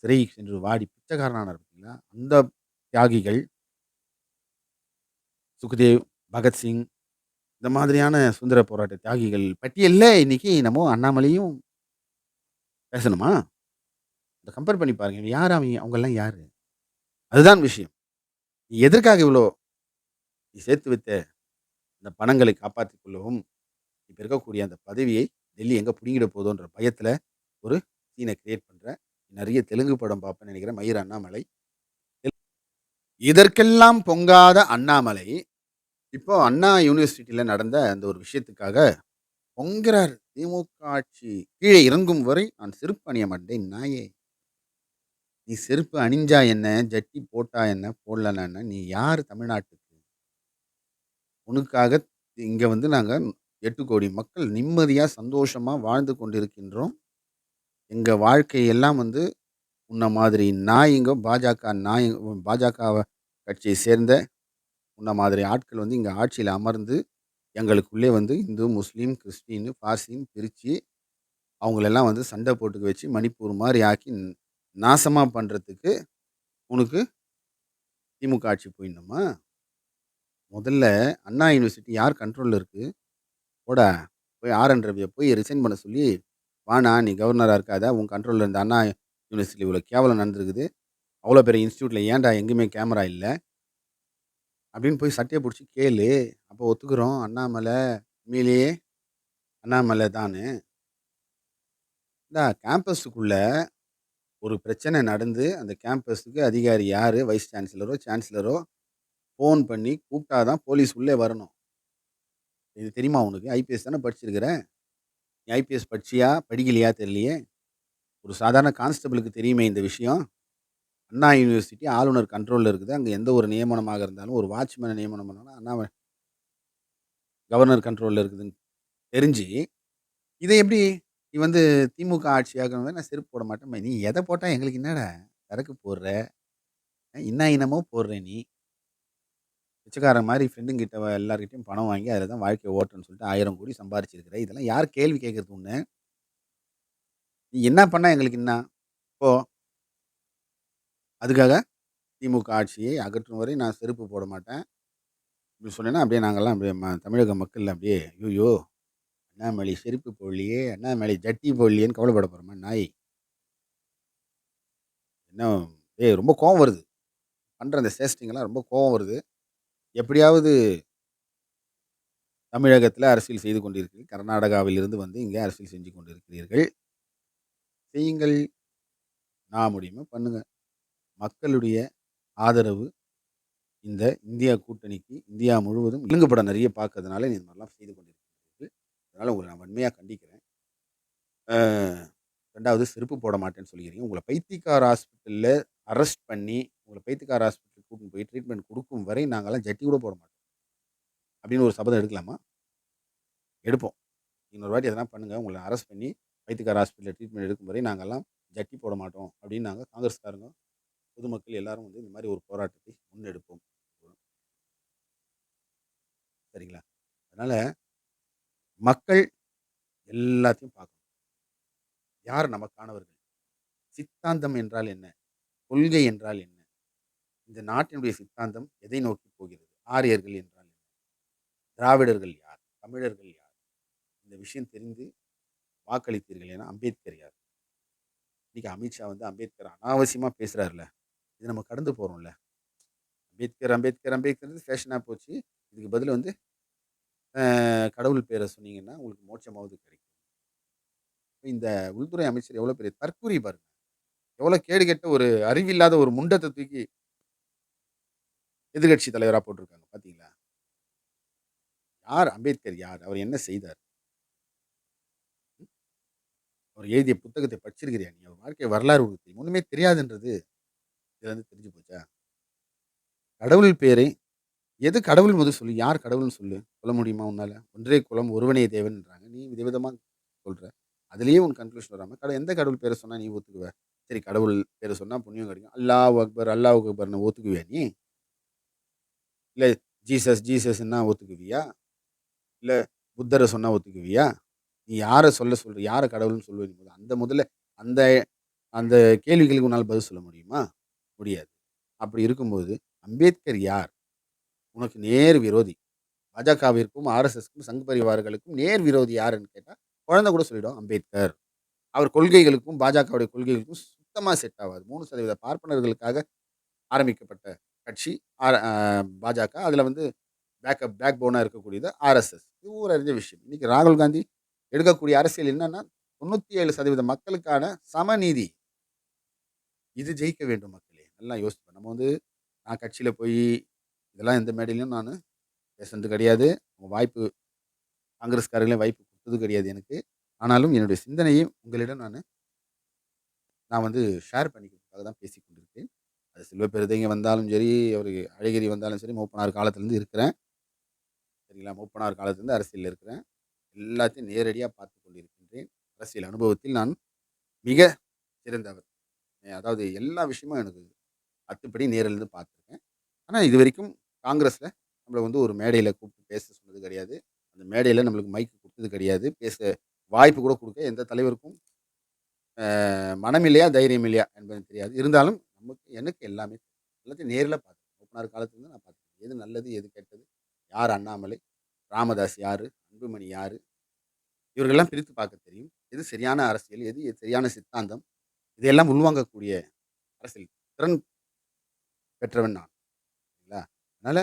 சிறை சென்று வாடி பிச்சைக்காரனானார் பார்த்தீங்களா? அந்த தியாகிகள் சுக்தேவ், பகத்சிங் இந்த மாதிரியான சுதந்திர போராட்ட தியாகிகள் பட்டியலில் இன்றைக்கி நம்ம அண்ணாமலையும் பேசணுமா? இந்த கம்பேர் பண்ணி பாருங்கள் யார் அவங்க அவங்கலாம் யார் அதுதான் விஷயம். நீ எதற்காக இவ்வளோ நீ சேர்த்து வைத்த இந்த பணங்களை காப்பாற்றிக் கொள்ளவும், இப்போ இருக்கக்கூடிய அந்த பதவியை டெல்லி எங்கே பிடிங்கிட போதோன்ற பயத்தில் ஒரு சீனை கிரியேட் பண்ணுறேன் நிறைய தெலுங்கு படம் பார்ப்பேன்னு நினைக்கிறேன் மயிர் அண்ணாமலை. இதற்கெல்லாம் பொங்காத அண்ணாமலை, இப்போ அண்ணா யூனிவர்சிட்டியில் நடந்த அந்த ஒரு விஷயத்துக்காக பொங்குறார் திமுக ஆட்சி கீழே இறங்கும் வரை நான் செருப்பு அணிய மாட்டேன் நாயே! நீ செருப்பு அணிஞ்சா என்ன? ஜட்டி போட்டா என்ன? போடலன்னா நீ யார் தமிழ்நாட்டுக்கு? உனக்காக இங்கே வந்து நாங்கள் எட்டு கோடி மக்கள் நிம்மதியாக சந்தோஷமாக வாழ்ந்து கொண்டிருக்கின்றோம். எங்கள் வாழ்க்கையெல்லாம் வந்து உன்ன மாதிரி நாயங்க பாஜக நாய் பாஜக கட்சியை சேர்ந்த உன்ன மாதிரி ஆட்கள் வந்து இங்கே ஆட்சியில் அமர்ந்து, எங்களுக்குள்ளே வந்து இந்து, முஸ்லீம், கிறிஸ்டின், பார்சின்னு பிரித்து அவங்களெல்லாம் வந்து சண்டை போட்டுக்க வச்சு, மணிப்பூர் மாதிரி ஆக்கி நாசமாக பண்ணுறதுக்கு உனக்கு திமுக ஆட்சி போயிடணுமா? முதல்ல அண்ணா யூனிவர்சிட்டி யார் கண்ட்ரோலில் இருக்குது போடா! போய் ஆர்.என். ரவியை போய் ரிசைன் பண்ண சொல்லி, வாண்ணா நீ கவர்னராக இருக்காத. உன் கண்ட்ரோலில் இருந்த அண்ணா யூனிவர்சிட்டியில் இவ்வளோ கேவலம் நடந்திருக்குது. அவ்வளோ பெரிய இன்ஸ்டியூட்டில் ஏன்டா எங்கேயுமே கேமரா இல்லை அப்படின்னு போய் சட்டையை பிடிச்சி கேளு. அப்போ ஒத்துக்கிறோம். அண்ணாமலை உண்மையிலேயே அண்ணாமலை தான் இந்த கேம்பஸுக்குள்ளே ஒரு பிரச்சனை நடந்து, அந்த கேம்பஸுக்கு அதிகாரி யார் வைஸ் சான்சலரோ, சான்சலரோ ஃபோன் பண்ணி கூப்பிட்டா தான் போலீஸ் உள்ளே வரணும். இது தெரியுமா உனக்கு? ஐபிஎஸ் தானே படிச்சிருக்கிற? நீ ஐபிஎஸ் படிச்சியா? படிக்கலையா தெரியலையே! ஒரு சாதாரண கான்ஸ்டபிளுக்கு தெரியுமே இந்த விஷயம். அண்ணா யூனிவர்சிட்டி ஆளுநர் கண்ட்ரோலில் இருக்குது. அங்கே எந்த ஒரு நியமனமாக இருந்தாலும், ஒரு வாட்ச்மேன் நியமனம் பண்ணணும்னா, அண்ணா கவர்னர் கண்ட்ரோலில் இருக்குதுன்னு தெரிஞ்சு, இதை எப்படி நீ வந்து திமுக ஆட்சியாகவே நான் செருப்பு போட மாட்டேன். நீ எதை போட்டால் எங்களுக்கு என்னடா? சரக்கு போடுற. என்ன இனமோ போடுற நீ. பிச்சைக்காரன் மாதிரி ஃப்ரெண்டுங்கிட்ட எல்லாருக்கிட்டையும் பணம் வாங்கி, அதில் தான் வாழ்க்கை ஓட்டுன்னு சொல்லிட்டு ஆயிரம் கோடி சம்பாரிச்சிருக்கிற. இதெல்லாம் யார் கேள்வி கேட்குறது ஒன்று நீ என்ன பண்ண எங்களுக்கு என்ன? இப்போ அதுக்காக திமுக ஆட்சியை அகற்றும் வரை நான் செருப்பு போட மாட்டேன். இப்படி சொன்னேன்னா, அப்படியே நாங்கள்லாம் அப்படியே ம தமிழக மக்கள் அப்படியே ஐயோ அண்ணாமலை செருப்பு போடலையே, அண்ணாமலை ஜட்டி போடலையேன்னு கவலைப்பட போகிறோமா நாய்? என்ன ஏய் ரொம்ப கோவம் வருது. பண்ணுற அந்த சேஷ்டிங்கெல்லாம் ரொம்ப கோவம் வருது. எப்படியாவது தமிழகத்தில் அரசியல் செய்து கொண்டிருக்கிறீர்கள். கர்நாடகாவிலிருந்து வந்து இங்கே அரசியல் செஞ்சு கொண்டிருக்கிறீர்கள். செய்யுங்கள். நான் முடியுமோ பண்ணுங்கள் மக்களுடைய ஆதரவு இந்த இந்தியா கூட்டணிக்கு இந்தியா முழுவதும் இலங்கு படம் நிறைய பார்க்கறதுனால இந்த மாதிரிலாம் செய்து கொண்டிருக்கிறீர்கள். அதனால் உங்களை நான் வன்மையாக கண்டிக்கிறேன். ரெண்டாவது செருப்பு போட மாட்டேன்னு சொல்லிக்கிறீங்க. உங்களை பைத்தியக்கார ஹாஸ்பிட்டலில் அரெஸ்ட் பண்ணி, உங்களை பைத்தியக்கார ஹாஸ்பிட்டலுக்கு கூட்டின்னு போய் ட்ரீட்மெண்ட் கொடுக்கும் வரை நாங்கள்லாம் ஜட்டி கூட போட மாட்டோம். அப்படின்னு ஒரு சபதம் எடுக்கலாமா? எடுப்போம். இன்னொரு வாட்டி எதனா பண்ணுங்கள் உங்களை அரெஸ்ட் பண்ணி பைத்தியக்கார ஹாஸ்பிட்டலில் ட்ரீட்மெண்ட் எடுக்கும் வரை நாங்கள்லாம் ஜட்டி போட மாட்டோம். அப்படின்னு நாங்கள் காங்கிரஸ்காரங்க, பொதுமக்கள் எல்லாரும் வந்து இந்த மாதிரி ஒரு போராட்டத்தை முன்னெடுப்போம். சரிங்களா? அதனால் மக்கள் எல்லாத்தையும் பார்க்கணும். யார் நமக்கானவர்கள்? சித்தாந்தம் என்றால் என்ன? கொள்கை என்றால் என்ன? இந்த நாட்டினுடைய சித்தாந்தம் எதை நோக்கி போகிறது? ஆரியர்கள் என்றால் என்ன? திராவிடர்கள் யார்? தமிழர்கள் யார்? இந்த விஷயம் தெரிந்து வாக்களித்தீர்கள் ஏன்னா அம்பேத்கர் யார்? இன்னைக்கு அமித்ஷா வந்து அம்பேத்கர் அனாவசியமாக பேசுகிறாருல இது நம்ம கடந்து போகிறோம்ல அம்பேத்கர், அம்பேத்கர், அம்பேத்கர் ஃபேஷனாக போச்சு. இதுக்கு பதில் வந்து கடவுள் பேரை சொன்னீங்கன்னா, உங்களுக்கு மோட்சமாவது கிடைக்கும். இந்த உள்துறை அமைச்சர் எவ்வளோ பெரிய தற்குறி பாருங்க. எவ்வளோ கேடுகெட்ட ஒரு அறிவில்லாத ஒரு முண்டத்தை தூக்கி எதிர்கட்சி தலைவரா போட்டிருக்காங்க பார்த்தீங்களா? யார் அம்பேத்கர் யார்? அவர் என்ன செய்தார்? அவர் எழுதிய புத்தகத்தை படிச்சிருக்கிறியா நீ? அவர் வாழ்க்கை வரலாறு உங்களுக்கு தெரியுமா? ஒண்ணுமே தெரியாதுன்றது வந்து தெரிஞ்சு போச்சா? கடவுள் பேரை எது கடவுள் முதல் சொல்லு. யார் கடவுள்னு சொல்லு. சொல்ல முடியுமா உன்னால? ஒன்றே குலம் ஒருவனே தேவன்ன்றாங்க. நீ விதவிதமா சொல்ற. அதுலேயே உன் கன்க்ளூஷன் வராம, கடவுள் எந்த கடவுள் பேரை சொன்னா நீ ஒத்துக்குவ? சரி கடவுள் பேரை சொன்னால் புண்ணியம் கிடைக்கும். அல்லாஹ் அக்பர், அல்லாஹ் அக்பர்னு ஒத்துக்குவியா நீ? இல்லை ஜீசஸ் ஜீசஸ்ன்னா ஒத்துக்குவியா? இல்லை புத்தரை சொன்னால் ஒத்துக்குவியா? நீ யாரை சொல்ல சொல்ற? யாரை கடவுள்னு சொல்லுவ அந்த முதல்ல அந்த அந்த கேள்விகளுக்கு உன்னால் பதில் சொல்ல முடியுமா? முடியாது. அப்படி இருக்கும்போது, அம்பேத்கர் யார்? உனக்கு நேர் விரோதி. பாஜகவிற்கும், ஆர்எஸ்எஸ்க்கும், சங்க பரிவார்களுக்கும் நேர் விரோதி யாருன்னு கேட்டால் குழந்தை கூட சொல்லிடும் அம்பேத்கர். அவர் கொள்கைகளுக்கும், பாஜகவுடைய கொள்கைகளுக்கும் சுத்தமாக செட் ஆகாது மூணு சதவீத பார்ப்பனர்களுக்காக ஆரம்பிக்கப்பட்ட கட்சி ஆர் பாஜக. அதில் வந்து பேக்கப் பேக் போனாக இருக்கக்கூடியது ஆர்எஸ்எஸ். இது ஊரறிஞ்ச விஷயம். இன்றைக்கி ராகுல் காந்தி எடுக்கக்கூடிய அரசியல் என்னென்னா தொண்ணூற்றி ஏழு சதவீத மக்களுக்கான சமநீதி. இது ஜெயிக்க வேண்டும் மக்களே. நல்லா யோசிப்பேன் நம்ம வந்து நான் கட்சியில் போய் இதெல்லாம் எந்த மேடையிலையும் நான் பேசுனது கிடையாது. வாய்ப்பு காங்கிரஸ்காரர்களையும் வாய்ப்பு கொடுத்தது கிடையாது எனக்கு. ஆனாலும் என்னுடைய சிந்தனையை உங்களிடம் நான் நான் வந்து ஷேர் பண்ணிக்கிறதுக்காக தான் பேசிக் கொண்டிருக்கிறேன். அது செல்வ பெருந்தகைங்க வந்தாலும் சரி, ஒரு அழகிரி வந்தாலும் சரி, மூப்பனார் காலத்துலேருந்து இருக்கிறேன். சரிங்களா? மூப்பனார் காலத்துலேருந்து அரசியலில் இருக்கிறேன். எல்லாத்தையும் நேரடியாக பார்த்து கொண்டிருக்கின்றேன். அரசியல் அனுபவத்தில் நான் மிக சிறந்தவர். அதாவது எல்லா விஷயமும் எனக்கு அத்துப்படி நேரிலிருந்து பார்த்துருக்கேன். ஆனால் இது வரைக்கும் காங்கிரஸில் நம்மள வந்து ஒரு மேடையில் கூப்பிட்டு பேச சொன்னது கிடையாது. அந்த மேடையில் நம்மளுக்கு மைக் கொடுத்தது கிடையாது. பேச வாய்ப்பு கூட கொடுக்க எந்த தலைவருக்கும் மனம் இல்லையா, தைரியம் இல்லையா என்பது தெரியாது. இருந்தாலும் நமக்கு எனக்கு எல்லாமே எல்லாத்தையும் நேரில் பார்த்தேன். மூப்பனார் காலத்துலேருந்து நான் பார்த்தேன் எது நல்லது, எது கெட்டது, யார் அண்ணாமலை, ராமதாஸ் யார் அன்புமணி யார் இவர்களெல்லாம் பிரித்து பார்க்க தெரியும். எது சரியான அரசியல், எது சரியான சித்தாந்தம், இதையெல்லாம் உள்வாங்கக்கூடிய அரசியல் திறன் பெற்றவன் நான். சரிங்களா? அதனால்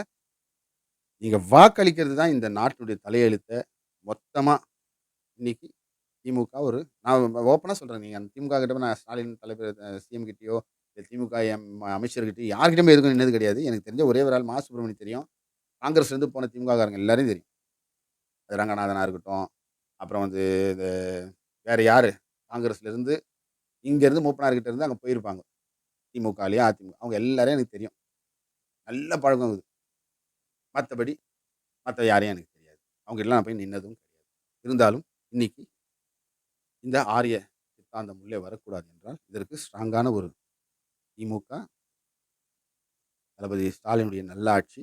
நீங்கள் வாக்களிக்கிறது தான் இந்த நாட்டினுடைய தலையெழுத்தை மொத்தமாக இன்னைக்கு திமுக ஒரு நான் ஓப்பனாக சொல்கிறேன் நீங்கள் அந்த திமுக கிட்ட நான் ஸ்டாலின் தலைவர் சிஎம் கிட்டேயோ திமுக எம் அமைச்சர்கிட்டயோ யார்கிட்டயுமே எதுக்கும் நின்னது கிடையாது. எனக்கு தெரிஞ்ச ஒரே ஒரு ஆள் மா சுப்பிரமணி தெரியும். காங்கிரஸ்லேருந்து போன திமுககாரங்க எல்லாரையும் தெரியும். அது ரங்கநாதனா இருக்கட்டும், அப்புறம் வந்து இது வேறு யார் காங்கிரஸ்லேருந்து இங்கேருந்து மூப்பனார்கிட்ட இருந்து அங்கே போயிருப்பாங்க. திமுகலேயே அதிமுக அவங்க எல்லாரையும் எனக்கு தெரியும். நல்ல பழக்கம் இது மற்றபடி மற்ற யாரையும் எனக்கு தெரியாது. அவங்க நான் போய் நின்னதும் கிடையாது. இருந்தாலும் இன்னைக்கு இந்த ஆரிய சித்தாந்தம் உள்ளே வரக்கூடாது என்றால், இதற்கு ஸ்ட்ராங்கான ஒரு திமுக தளபதி ஸ்டாலினுடைய நல்லாட்சி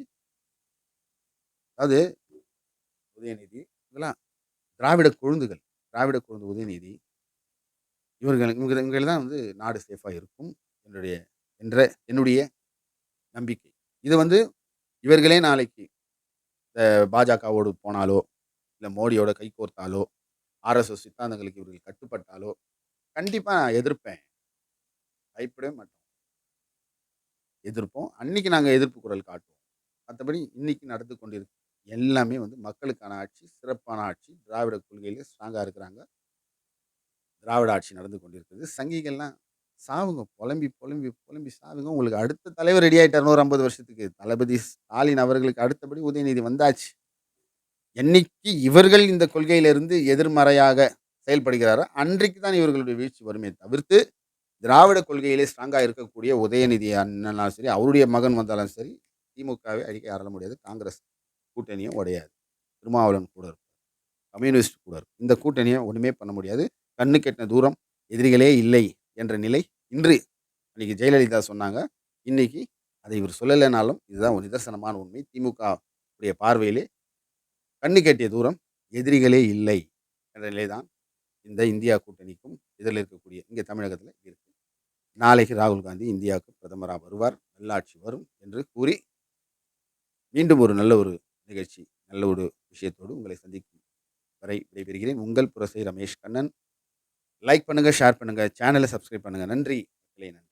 அதாவது உதயநிதி இதெல்லாம் திராவிட கொழுந்துகள். திராவிட கொழுந்து உதயநிதி இவர்கள் இவங்க இவங்கள தான் வந்து நாடு சேஃபாக இருக்கும். என்னுடைய என்ற என்னுடைய நம்பிக்கை. இது வந்து இவர்களே நாளைக்கு இந்த பாஜகவோடு போனாலோ, இல்லை மோடியோட கைகோர்த்தாலோ, ஆர்எஸ்எஸ் சித்தாந்தங்களுக்கு இவர்கள் கட்டுப்பட்டாலோ, கண்டிப்பாக நான் எதிர்ப்பேன். பயப்படவே மாட்டோம். எதிர்ப்போம். அன்னைக்கு நாங்கள் எதிர்ப்பு குரல் காட்டுவோம். மற்றபடி இன்னைக்கு நடந்து கொண்டிருக்கு எல்லாமே வந்து மக்களுக்கான ஆட்சி, சிறப்பான ஆட்சி. திராவிட கொள்கையிலே ஸ்ட்ராங்காக இருக்கிறாங்க. திராவிட ஆட்சி நடந்து கொண்டிருக்குது. சங்கிகள்லாம் சாவுங்க. புலம்பி, புலம்பி, புலம்பி சாவுங்க. உங்களுக்கு அடுத்த தலைவர் ரெடி ஆகிட்டார் நூறு ஐம்பது வருஷத்துக்கு. தளபதி ஸ்டாலின் அவர்களுக்கு அடுத்தபடி உதயநிதி வந்தாச்சு. என்னைக்கு இவர்கள் இந்த கொள்கையிலிருந்து எதிர்மறையாக செயல்படுகிறாரோ, அன்றைக்கு தான் இவர்களுடைய வீழ்ச்சி வருமே தவிர்த்து, திராவிட கொள்கையிலே ஸ்ட்ராங்காக இருக்கக்கூடிய உதயநிதி அண்ணனாலும் சரி, அவருடைய மகன் வந்தாலும் சரி, திமுகவை அழிக்க யாராலும் முடியாது. காங்கிரஸ் கூட்டணியும் உடையாது. திருமாவளவன் கூட இருக்கும் கம்யூனிஸ்ட் கூட இருக்கும். இந்த கூட்டணியை ஒன்றுமே பண்ண முடியாது. கண்ணு எட்டுன தூரம் எதிரிகளே இல்லை என்ற நிலை இன்று அன்றைக்கி ஜெயலலிதா சொன்னாங்க. இன்னைக்கு அதை இவர் சொல்லலைனாலும், இதுதான் ஒரு நிதர்சனமான உண்மை. திமுக உடைய பார்வையிலே கண்ணு கட்டிய தூரம் எதிரிகளே இல்லை என்ற நிலைதான் இந்த இந்தியா கூட்டணிக்கும், இதில் இருக்கக்கூடிய இங்கே தமிழகத்தில் இருக்கு. நாளைக்கு ராகுல் காந்தி இந்தியாவுக்கு பிரதமராக வருவார். நல்லாட்சி வரும் என்று கூறி, மீண்டும் ஒரு நல்ல ஒரு நிகழ்ச்சி, நல்ல ஒரு விஷயத்தோடு உங்களை சந்திக்கும் வரை விடைபெறுகிறேன். உங்கள் புரசை ரமேஷ் கண்ணன். லைக் பண்ணுங்கள் ஷேர் பண்ணுங்கள் சேனலை சப்ஸ்கிரைப் பண்ணுங்கள் நன்றி. நன்றி.